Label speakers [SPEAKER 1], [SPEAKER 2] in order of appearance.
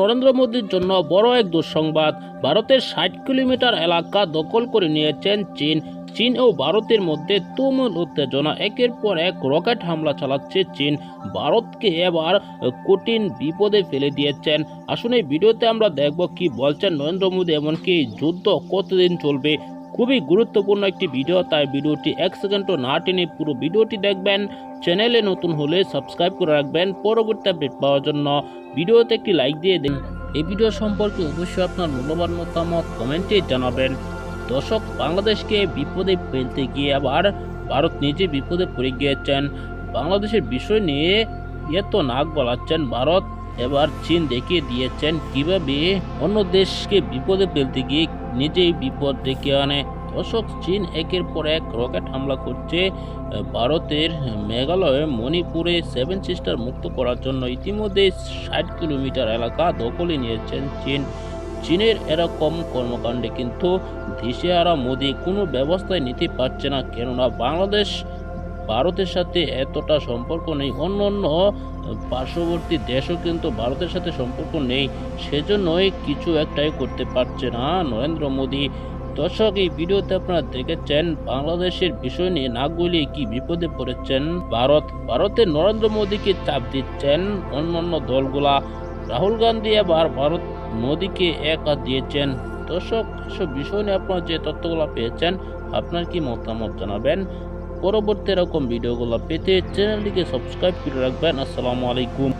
[SPEAKER 1] নরেন্দ্র মোদীর জন্য বড় এক দুঃসংবাদ। ভারতের ষাট কিলোমিটার এলাকা দখল করে নিয়েছেন চীন। চীন ও ভারতের মধ্যে তুমুল উত্তেজনা। একের পর এক রকেট হামলা চালাচ্ছে চীন। ভারতকে এবার কঠিন বিপদে ফেলে দিয়েছেন। আসুন এই ভিডিওতে আমরা দেখব কি বলছেন নরেন্দ্র মোদী, এমনকি যুদ্ধ কতদিন চলবে খুবই গুরুত্বপূর্ণ একটি ভিডিও তাই ভিডিওটি এক সেকেন্ডও না টেনে পুরো ভিডিওটি দেখবেন। চ্যানেলে নতুন হলে সাবস্ক্রাইব করে রাখবেন পরবর্তী আপডেট পাওয়ার জন্য। ভিডিওতে একটি লাইক দিয়ে দিন। এই ভিডিও সম্পর্কে অবশ্যই আপনার মূল্যবান মতামত কমেন্টে জানাবেন। দর্শক, বাংলাদেশকে বিপদে ফেলতে গিয়ে আবার ভারত নিজে বিপদে পড়ে গিয়েছেন। বাংলাদেশের বিষয় নিয়ে এত নাক গলাচ্ছেন ভারত। এবার চীন দেখিয়ে দিয়েছেন কীভাবে অন্য দেশকে বিপদে ফেলতে গিয়ে নিজেই বিপদ ডেকে আনে। দর্শক, চীন একের পর এক রকেট হামলা করছে ভারতের মেঘালয়ে, মণিপুরে সেভেন সিস্টার মুক্ত করার জন্য ইতিমধ্যে ষাট কিলোমিটার এলাকা দখলে নিয়েছেন চীন। চীনের এরকম কর্মকাণ্ডে কিন্তু দিশেহারা মোদি কোনো ব্যবস্থায় নিতে পারছে না, কেননা বাংলাদেশ ভারতের সাথে এতটা সম্পর্ক নেই। অন্য অন্য পার্শ্ববর্তী দেশও কিন্তু ভারতের সাথে সম্পর্ক নেই। সেজন্যই কিছু একটাই করতে পারছে না নরেন্দ্র মোদী। দর্শক, এই ভিডিওতে আপনারা দেখেছেন বাংলাদেশের বিষয় নিয়ে না গলিয়ে কি বিপদে পড়েছেন। ভারত ভারতের নরেন্দ্র মোদীকে চাপ দিচ্ছেন? অন্যান্য দলগুলা। রাহুল গান্ধী এবার ভারত মোদীকে একা দিয়েছেন। দর্শক, এসব বিষয় নিয়ে আপনারা যে তথ্যগুলো পেয়েছেন, আপনার কি মতামত জানাবেন? পরবর্তী এরকম ভিডিওগুলো পেতে চ্যানেলটিকে সাবস্ক্রাইব করে রাখবেন। আসসালামু আলাইকুম।